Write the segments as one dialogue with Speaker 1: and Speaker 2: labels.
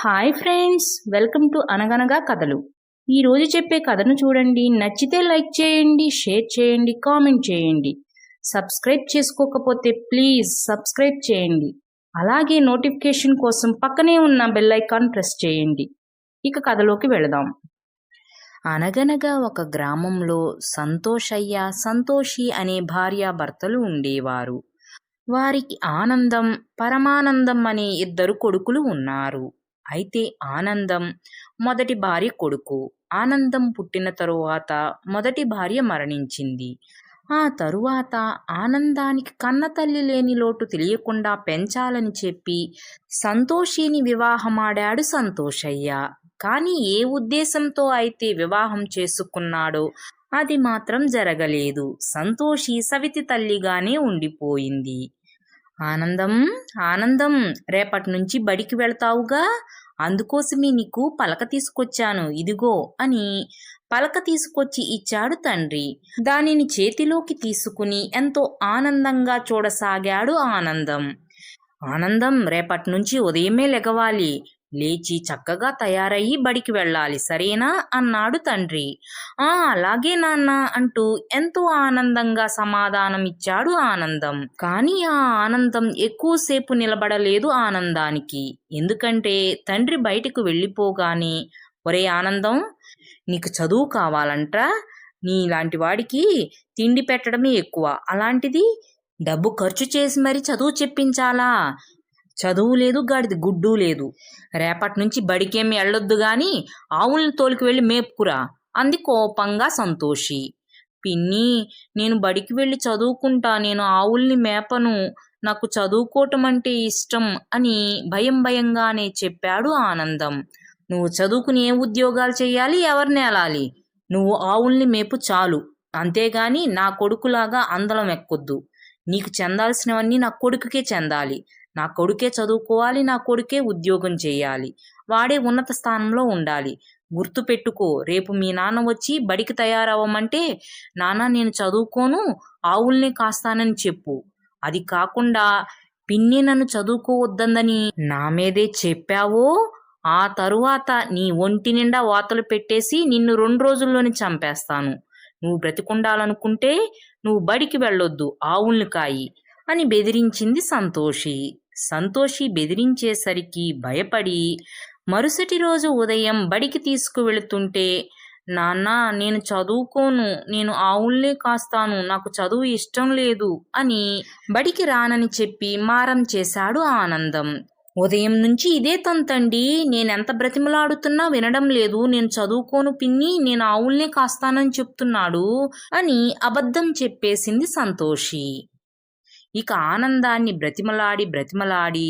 Speaker 1: Hi friends welcome to అనగనగా కథలు ఈరోజు చెప్పే కథను చూడండి. నచ్చితే లైక్ చేయండి షేర్ చేయండి కామెంట్ చేయండి. సబ్స్క్రైబ్ చేసుకోకపోతే ప్లీజ్ సబ్స్క్రైబ్ చేయండి. అలాగే నోటిఫికేషన్ కోసం పక్కనే ఉన్న బెల్ ఐకాన్ ప్రెస్ చేయండి. ఇక కథలోకి వెళదాం. అనగనగా ఒక గ్రామంలో సంతోషయ్య సంతోషి అనే భార్యాభర్తలు ఉండేవారు. వారికి ఆనందం పరమానందం అనే ఇద్దరు కొడుకులు ఉన్నారు. అయితే ఆనందం మొదటి భార్య కొడుకు. ఆనందం పుట్టిన తరువాత మొదటి భార్య మరణించింది. ఆ తరువాత ఆనందానికి కన్న తల్లి లేని లోటు తెలియకుండా పెంచాలని చెప్పి సంతోషిని వివాహమాడాడు సంతోషయ్య. కానీ ఏ ఉద్దేశంతో అయితే వివాహం చేసుకున్నాడో అది మాత్రం జరగలేదు. సంతోషి సవితి తల్లిగానే ఉండిపోయింది. ఆనందం ఆనందం రేపటి నుంచి బడికి వెళ్తావుగా? అందుకోసమే నీకు పలక తీసుకొచ్చాను ఇదిగో అని పలక తీసుకొచ్చి ఇచ్చాడు తండ్రి. దానిని చేతిలోకి తీసుకుని ఎంతో ఆనందంగా చూడసాగాడు ఆనందం. ఆనందం రేపటి నుంచి ఉదయమే లెగవాలి. లేచి చక్కగా తయారయ్యి బడికి వెళ్ళాలి సరేనా? అన్నాడు తండ్రి. ఆ అలాగే నాన్న అంటూ ఎంతో ఆనందంగా సమాధానం ఇచ్చాడు ఆనందం. కానీ ఆ ఆనందం ఎక్కువసేపు నిలబడలేదు ఆనందానికి. ఎందుకంటే తండ్రి బయటకు వెళ్ళిపోగానే ఒరే ఆనందం నీకు చదువు కావాలంట నీలాంటి వాడికి తిండి పెట్టడమే ఎక్కువ. అలాంటిది డబ్బు ఖర్చు చేసి మరి చదువు చెప్పించాలా? చదువు లేదు గాడిది గుడ్డు లేదు. రేపటి నుంచి బడికేమి వెళ్ళొద్దు గాని ఆవుల్ని తోలికి వెళ్ళి మేపుకురా అంది కోపంగా సంతోషి. పిన్ని నేను బడికి వెళ్ళి చదువుకుంటా నేను ఆవుల్ని మేపను నాకు చదువుకోవటం అంటే ఇష్టం అని భయం భయంగానే చెప్పాడు ఆనందం. నువ్వు చదువుకుని ఏ ఉద్యోగాలు చేయాలి ఎవరిని వెళ్ళాలి నువ్వు ఆవుల్ని మేపు చాలు అంతేగాని నా కొడుకులాగా అందలం ఎక్కొద్దు. నీకు చెందాల్సినవన్నీ నా కొడుకుకే చెందాలి. నా కొడుకే చదువుకోవాలి నా కొడుకే ఉద్యోగం చేయాలి. వాడే ఉన్నత స్థానంలో ఉండాలి. గుర్తు పెట్టుకో రేపు మీ నాన్న వచ్చి బడికి తయారవ్వమంటే నాన్న నేను చదువుకోను ఆవుల్నే కాస్తానని చెప్పు. అది కాకుండా పిన్ని నన్ను చదువుకోవద్దందని నా మీదే చెప్పావో ఆ తరువాత నీ ఒంటి నిండా వాతలు పెట్టేసి నిన్ను రెండు రోజుల్లోనే చంపేస్తాను. నువ్వు బ్రతికుండాలనుకుంటే నువ్వు బడికి వెళ్ళొద్దు ఆవుల్ని కాయి అని బెదిరించింది సంతోషి. సంతోషి బెదిరించేసరికి భయపడి మరుసటి రోజు ఉదయం బడికి తీసుకువెళుతుంటే నాన్న నేను చదువుకోను నేను ఆవుల్నే కాస్తాను నాకు చదువు ఇష్టం లేదు అని బడికి రానని చెప్పి మారం చేశాడు ఆనందం. ఉదయం నుంచి ఇదే తంతండి నేనెంత బ్రతిమలాడుతున్నా వినడం లేదు నేను చదువుకోను పిన్ని నేను ఆవుల్నే కాస్తానని చెప్తున్నాడు అని అబద్ధం చెప్పేసింది సంతోషి. ఇక ఆనందాన్ని బ్రతిమలాడి బ్రతిమలాడి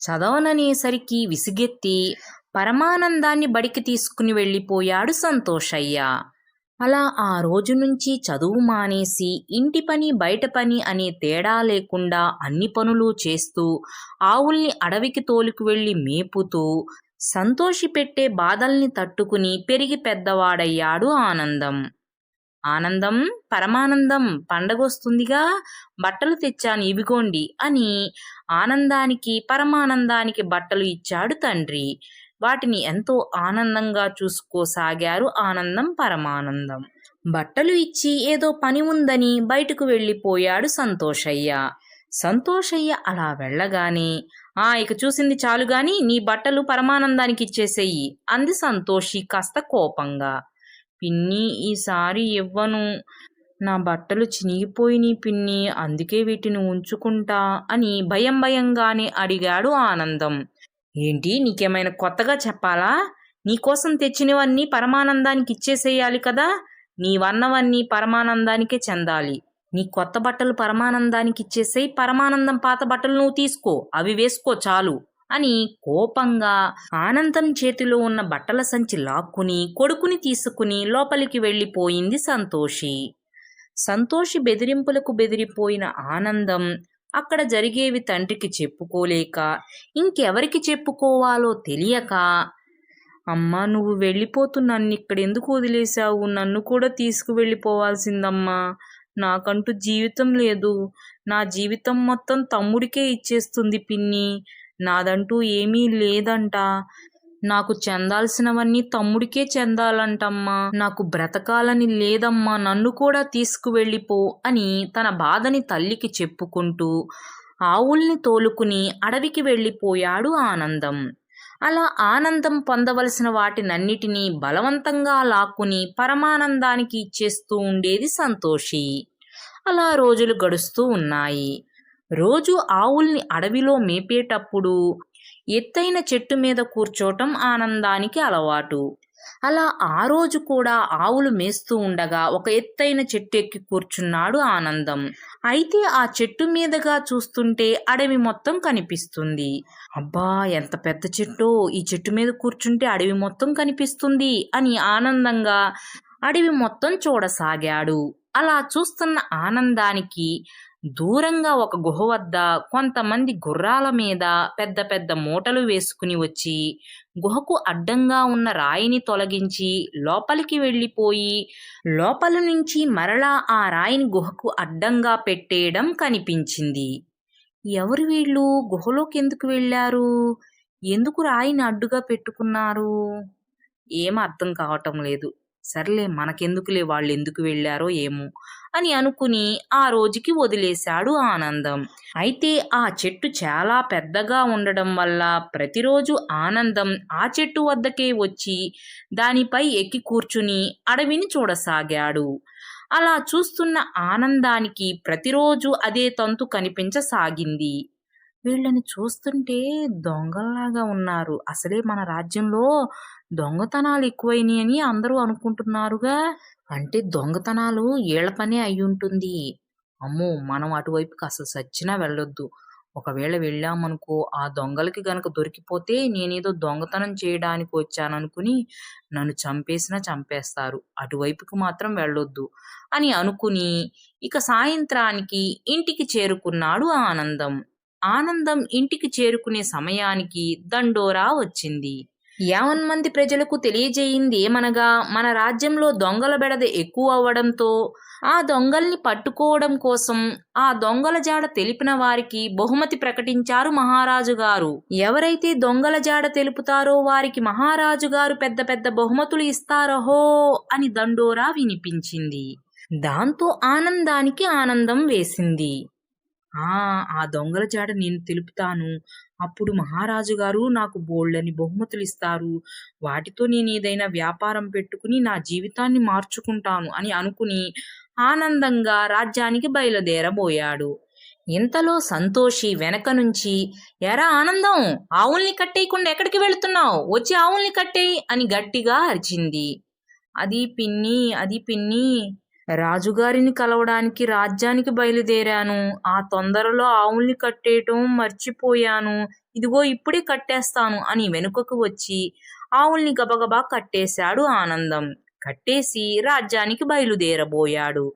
Speaker 1: చదవననేసరికి విసిగెత్తి పరమానందాన్ని బడికి తీసుకుని వెళ్ళిపోయాడు సంతోషయ్య. అలా ఆ రోజు నుంచి చదువు మానేసి ఇంటి పని బయట పని అనే తేడా లేకుండా అన్ని పనులు చేస్తూ ఆవుల్ని అడవికి తోలుకు వెళ్ళి మేపుతూ సంతోషి పెట్టే బాధల్ని తట్టుకుని పెరిగి పెద్దవాడయ్యాడు ఆనందం. ఆనందం పరమానందం పండగొస్తుందిగా. బట్టలు తెచ్చాను ఇవిగోండి అని ఆనందానికి పరమానందానికి బట్టలు ఇచ్చాడు తండ్రి. వాటిని ఎంతో ఆనందంగా చూసుకోసాగారు ఆనందం పరమానందం. బట్టలు ఇచ్చి ఏదో పని ఉందని బయటకు వెళ్ళిపోయాడు సంతోషయ్య. సంతోషయ్య అలా వెళ్ళగానే ఆ ఇక చూసింది చాలు గాని నీ బట్టలు పరమానందానికి ఇచ్చేసేయి అంది సంతోషి కాస్త కోపంగా. పిన్ని ఈసారి ఇవ్వను. నా బట్టలు చినిగిపోయినాయి పిన్ని అందుకే వీటిని ఉంచుకుంటా అని భయం భయంగానే అడిగాడు ఆనందం. ఏంటి నీకేమైనా కొత్తగా చెప్పాలా? నీకోసం తెచ్చినవన్నీ పరమానందానికి ఇచ్చేసేయాలి కదా? నీవన్నవన్నీ పరమానందానికే చెందాలి. నీ కొత్త బట్టలు పరమానందానికి ఇచ్చేసేయి పరమానందం పాత బట్టలు నువ్వు తీసుకో. అవి వేసుకో చాలు. అని కోపంగా ఆనందం చేతిలో ఉన్న బట్టల సంచి లాక్కుని కొడుకుని తీసుకుని లోపలికి వెళ్ళిపోయింది సంతోషి. సంతోషి బెదిరింపులకు బెదిరిపోయిన ఆనందం అక్కడ జరిగేవి తండ్రికి చెప్పుకోలేక ఇంకెవరికి చెప్పుకోవాలో తెలియక అమ్మా నువ్వు వెళ్ళిపోతు నన్ను ఇక్కడ ఎందుకు వదిలేశావు? నన్ను కూడా తీసుకువెళ్ళిపోవాల్సిందమ్మా. నాకంటూ జీవితం లేదు. నా జీవితం మొత్తం తమ్ముడికే ఇచ్చేస్తుంది పిన్ని. నాదంటూ ఏమీ లేదంట. నాకు చెందాల్సినవన్నీ తమ్ముడికే చెందాలంటమ్మా. నాకు బ్రతకాలని లేదమ్మా. నన్ను కూడా తీసుకువెళ్ళిపో అని తన బాధని తల్లికి చెప్పుకుంటూ ఆవుల్ని తోలుకుని అడవికి వెళ్ళిపోయాడు ఆనందం. అలా ఆనందం పొందవలసిన వాటినన్నిటినీ బలవంతంగా లాక్కుని పరమానందానికి ఇచ్చేస్తూ ఉండేది సంతోషి. అలా రోజులు గడుస్తూ ఉన్నాయి. రోజు ఆవుల్ని అడవిలో మేపేటప్పుడు ఎత్తైన చెట్టు మీద కూర్చోటం ఆనందానికి అలవాటు. అలా ఆ రోజు కూడా ఆవులు మేస్తూ ఉండగా ఒక ఎత్తైన చెట్టు ఎక్కి కూర్చున్నాడు ఆనందం. అయితే ఆ చెట్టు మీదగా చూస్తుంటే అడవి మొత్తం కనిపిస్తుంది. అబ్బా ఎంత పెద్ద చెట్టో! ఈ చెట్టు మీద కూర్చుంటే అడవి మొత్తం కనిపిస్తుంది అని ఆనందంగా అడవి మొత్తం చూడసాగాడు. అలా చూస్తున్న ఆనందానికి దూరంగా ఒక గుహ వద్ద కొంతమంది గుర్రాల మీద పెద్ద పెద్ద మూటలు వేసుకుని వచ్చి గుహకు అడ్డంగా ఉన్న రాయిని తొలగించి లోపలికి వెళ్ళిపోయి లోపల నుంచి మరలా ఆ రాయిని గుహకు అడ్డంగా పెట్టేయడం కనిపించింది. ఎవరు వీళ్ళు? గుహలోకి ఎందుకు వెళ్ళారు? ఎందుకు రాయిని అడ్డుగా పెట్టుకున్నారు? ఏం అర్థం కావటం లేదు. సర్లే మనకెందుకులే వాళ్ళు ఎందుకు వెళ్ళారో ఏమో అని అనుకుని ఆ రోజుకి వదిలేశాడు ఆనందం. అయితే ఆ చెట్టు చాలా పెద్దగా ఉండడం వల్ల ప్రతిరోజు ఆనందం ఆ చెట్టు వద్దకే వచ్చి దానిపై ఎక్కి కూర్చుని అడవిని చూడసాగాడు. అలా చూస్తున్న ఆనందానికి ప్రతిరోజు అదే తంతు కనిపించసాగింది. వీళ్ళని చూస్తుంటే దొంగల్లాగా ఉన్నారు. అసలే మన రాజ్యంలో దొంగతనాలు ఎక్కువైనాయి అని అందరూ అనుకుంటున్నారుగా. అంటే దొంగతనాలు ఏళ్ళ పనే అయి ఉంటుంది. అమ్మో మనం అటువైపుకి అసలు సచ్చినా వెళ్ళొద్దు. ఒకవేళ వెళ్ళామనుకో ఆ దొంగలకి గనక దొరికిపోతే నేనేదో దొంగతనం చేయడానికి వచ్చాననుకుని నన్ను చంపేసినా చంపేస్తారు. అటువైపుకి మాత్రం వెళ్ళొద్దు అని అనుకుని ఇక సాయంత్రానికి ఇంటికి చేరుకున్నాడు ఆనందం. ఆనందం ఇంటికి చేరుకునే సమయానికి దండోరా వచ్చింది. యావన్ మంది ప్రజలకు తెలియజేయింది ఏమనగా మన రాజ్యంలో దొంగల బెడద ఎక్కువ అవ్వడంతో ఆ దొంగల్ని పట్టుకోవడం కోసం ఆ దొంగల జాడ తెలిపిన వారికి బహుమతి ప్రకటించారు మహారాజు గారు. ఎవరైతే దొంగల జాడ తెలుపుతారో వారికి మహారాజు గారు పెద్ద పెద్ద బహుమతులు ఇస్తారహో అని దండోరా వినిపించింది. దాంతో ఆనందానికి ఆనందం వేసింది. ఆ ఆ దొంగల జాడ నేను తెలుపుతాను అప్పుడు మహారాజు గారు నాకు బోళ్ళని బహుమతులు ఇస్తారు. వాటితో నేను ఏదైనా వ్యాపారం పెట్టుకుని నా జీవితాన్ని మార్చుకుంటాను అని అనుకుని ఆనందంగా రాజ్యానికి బయలుదేరబోయాడు. ఇంతలో సంతోషి వెనక నుంచి ఎరా ఆనందం ఆవుల్ని కట్టేయకుండా ఎక్కడికి వెళుతున్నావు? వచ్చి ఆవుల్ని కట్టేయి అని గట్టిగా అరిచింది. అది పిన్ని అది పిన్ని రాజుగారిని కలవడానికి రాజ్యానికి బయలుదేరాను. ఆ తొందరలో ఆవుల్ని కట్టేయటం మర్చిపోయాను. ఇదిగో ఇప్పుడే కట్టేస్తాను అని వెనుకకు వచ్చి ఆవుల్ని గబగబా కట్టేశాడు ఆనందం. కట్టేసి రాజ్యానికి బయలుదేరబోయాడు.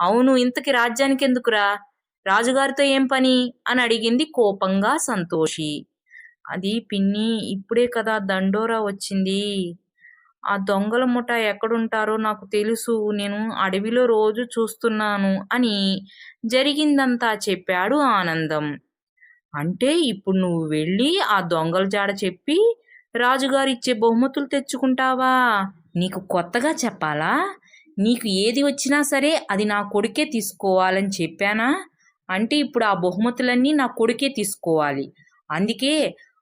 Speaker 1: అవును ఇంతకి రాజ్యానికి ఎందుకురా రాజుగారితో ఏం పని? అని అడిగింది కోపంగా సంతోషి. అది పిన్ని ఇప్పుడే కదా దండోరా వచ్చింది. ఆ దొంగల ముఠ ఎక్కడుంటారో నాకు తెలుసు నేను అడవిలో రోజు చూస్తున్నాను అని జరిగిందంతా చెప్పాడు ఆనందం. అంటే ఇప్పుడు నువ్వు వెళ్ళి ఆ దొంగల జాడ చెప్పి రాజుగారిచ్చే బహుమతులు తెచ్చుకుంటావా? నీకు కొత్తగా చెప్పాలా? నీకు ఏది వచ్చినా సరే అది నా కొడుకే తీసుకోవాలని చెప్పానా? అంటే ఇప్పుడు ఆ బహుమతులన్నీ నా కొడుకే తీసుకోవాలి. అందుకే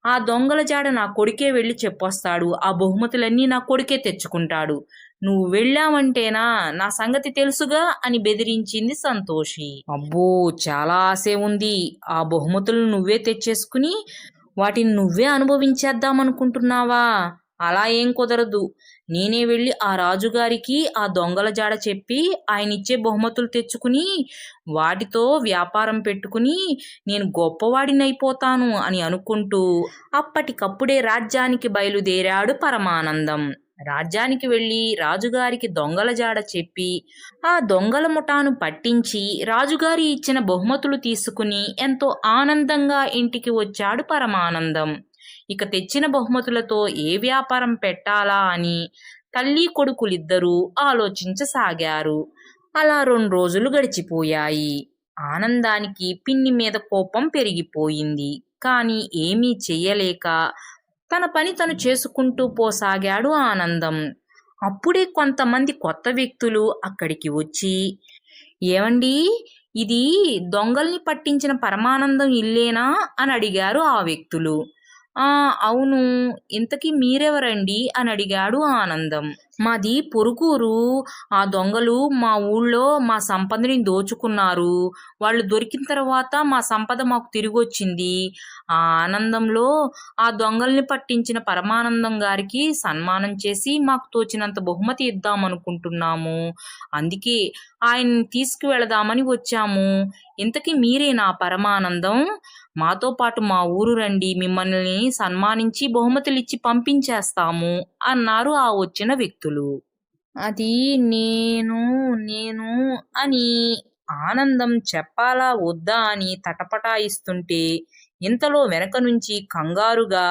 Speaker 1: ఆ దొంగల జాడ నా కొడుకే వెళ్ళి చెప్పొస్తాడు. ఆ బహుమతులన్నీ నా కొడుకే తెచ్చుకుంటాడు. నువ్వు వెళ్ళావంటేనా నా సంగతి తెలుసుగా అని బెదిరించింది సంతోషి. అబ్బో చాలా ఆశే ఉంది. ఆ బహుమతులు నువ్వే తెచ్చేసుకుని వాటిని నువ్వే అనుభవించేద్దామనుకుంటున్నావా? అలా ఏం కుదరదు. నేనే వెళ్ళి ఆ రాజుగారికి ఆ దొంగల జాడ చెప్పి ఆయన ఇచ్చే బహుమతులు తెచ్చుకుని వాటితో వ్యాపారం పెట్టుకుని నేను గొప్పవాడినైపోతాను అని అనుకుంటూ అప్పటికప్పుడే రాజ్యానికి బయలుదేరాడు పరమానందం. రాజ్యానికి వెళ్ళి రాజుగారికి దొంగల జాడ చెప్పి ఆ దొంగల ముఠాను పట్టించి రాజుగారి ఇచ్చిన బహుమతులు తీసుకుని ఎంతో ఆనందంగా ఇంటికి వచ్చాడు పరమానందం. ఇక తెచ్చిన బహుమతులతో ఏ వ్యాపారం పెట్టాలా అని తల్లి కొడుకులిద్దరూ ఆలోచించసాగారు. అలా రెండు రోజులు గడిచిపోయాయి. ఆనందానికి పిన్ని మీద కోపం పెరిగిపోయింది. కానీ ఏమీ చెయ్యలేక తన పని తను చేసుకుంటూ పోసాగాడు ఆనందం. అప్పుడే కొంతమంది కొత్త వ్యక్తులు అక్కడికి వచ్చి ఏమండి ఇది దొంగల్ని పట్టించిన పరమానందం ఇల్లేనా? అని అడిగారు ఆ వ్యక్తులు. అవును. ఇంతకీ మీరెవరండి? అని అడిగాడు ఆనందం. మాది పొరుకూరు ఆ దొంగలు మా ఊళ్ళో మా సంపదని దోచుకున్నారు. వాళ్ళు దొరికిన తర్వాత మా సంపద మాకు తిరిగి వచ్చింది ఆ ఆనందంలో ఆ దొంగల్ని పట్టించిన పరమానందం గారికి సన్మానం చేసి మాకు తోచినంత బహుమతి ఇద్దామనుకుంటున్నాము. అందుకే ఆయన్ని తీసుకువెళదామని వచ్చాము. ఇంతకీ మీరే నా పరమానందం. మాతో పాటు మా ఊరు రండి. మిమ్మల్ని సన్మానించి బహుమతులు ఇచ్చి పంపించేస్తాము అన్నారు ఆ వచ్చిన వ్యక్తులు. అది నేను నేను అని ఆనందం చెప్పాలా వద్దా అని తటపటాయిస్తుంటే ఇంతలో వెనక నుంచి కంగారుగా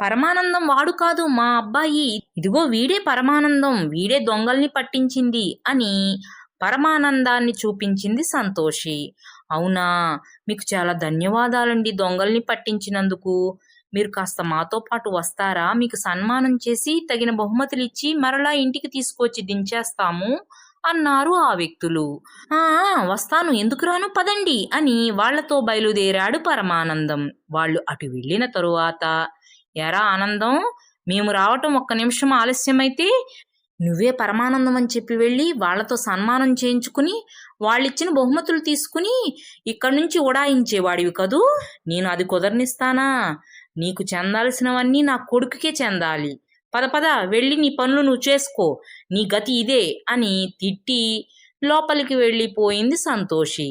Speaker 1: పరమానందం వాడు కాదు మా అబ్బాయి. ఇదిగో వీడే పరమానందం వీడే దొంగల్ని పట్టించింది అని పరమానందాన్ని చూపించింది సంతోషి. అవునా? మీకు చాలా ధన్యవాదాలండి దొంగల్ని పట్టించినందుకు. మీరు కాస్త మాతో పాటు వస్తారా? మీకు సన్మానం చేసి తగిన బహుమతులు ఇచ్చి మరలా ఇంటికి తీసుకొచ్చి దించేస్తాము అన్నారు ఆ వ్యక్తులు. ఆ వస్తాను. ఎందుకు రాను? పదండి అని వాళ్ళతో బయలుదేరాడు పరమానందం. వాళ్ళు అటు వెళ్ళిన తరువాత ఎరా ఆనందం మేము రావటం ఒక్క నిమిషం ఆలస్యమైతే నువ్వే పరమానందం అని చెప్పి వెళ్ళి వాళ్ళతో సన్మానం చేయించుకుని వాళ్ళిచ్చిన బహుమతులు తీసుకుని ఇక్కడి నుంచి ఉడాయించేవాడివి కదూ? నేను అది కుదరనిస్తానా? నీకు చెందాల్సినవన్నీ నా కొడుకుకే చెందాలి. పద పద వెళ్ళి నీ పనులు నువ్వు చేసుకో. నీ గతి ఇదే అని తిట్టి లోపలికి వెళ్ళిపోయింది సంతోషి.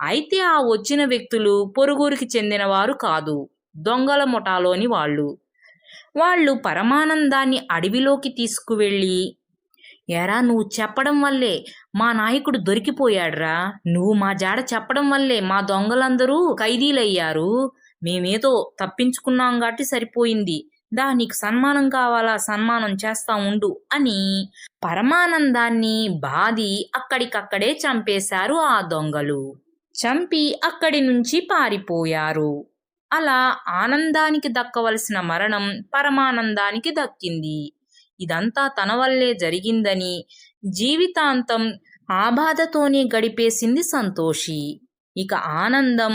Speaker 1: అయితే ఆ వచ్చిన వ్యక్తులు పొరుగురికి చెందినవారు కాదు దొంగల ముఠాలోని వాళ్ళు. వాళ్ళు పరమానందాన్ని అడవిలోకి తీసుకువెళ్ళి ఎరా నువ్వు చెప్పడం వల్లే మా నాయకుడు దొరికిపోయాడ్రా. నువ్వు మా జాడ చెప్పడం వల్లే మా దొంగలందరూ ఖైదీలయ్యారు. మేమేదో తప్పించుకున్నాం కాబట్టి సరిపోయింది. దా నీకు సన్మానం కావాలా? సన్మానం చేస్తా ఉండు అని పరమానందాన్ని బాది అక్కడికక్కడే చంపేశారు ఆ దొంగలు. చంపి అక్కడి నుంచి పారిపోయారు. అలా ఆనందానికి దక్కవలసిన మరణం పరమానందానికి దక్కింది. ఇదంతా తన వల్లే జరిగిందని జీవితాంతం ఆ బాధతోనే గడిపేసింది సంతోషి. ఇక ఆనందం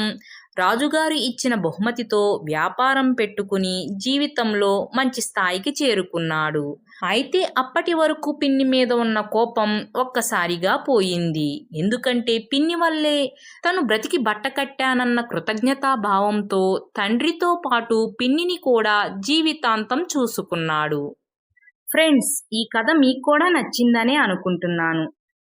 Speaker 1: రాజుగారు ఇచ్చిన బహుమతితో వ్యాపారం పెట్టుకుని జీవితంలో మంచి స్థాయికి చేరుకున్నాడు. అయితే అప్పటి వరకు పిన్ని మీద ఉన్న కోపం ఒక్కసారిగా పోయింది. ఎందుకంటే పిన్ని వల్లే తను బ్రతికి బట్ట కట్టానన్న కృతజ్ఞతా భావంతో తండ్రితో పాటు పిన్నిని కూడా జీవితాంతం చూసుకున్నాడు. ఫ్రెండ్స్ ఈ కథ మీకు కూడా నచ్చిందనే అనుకుంటున్నాను.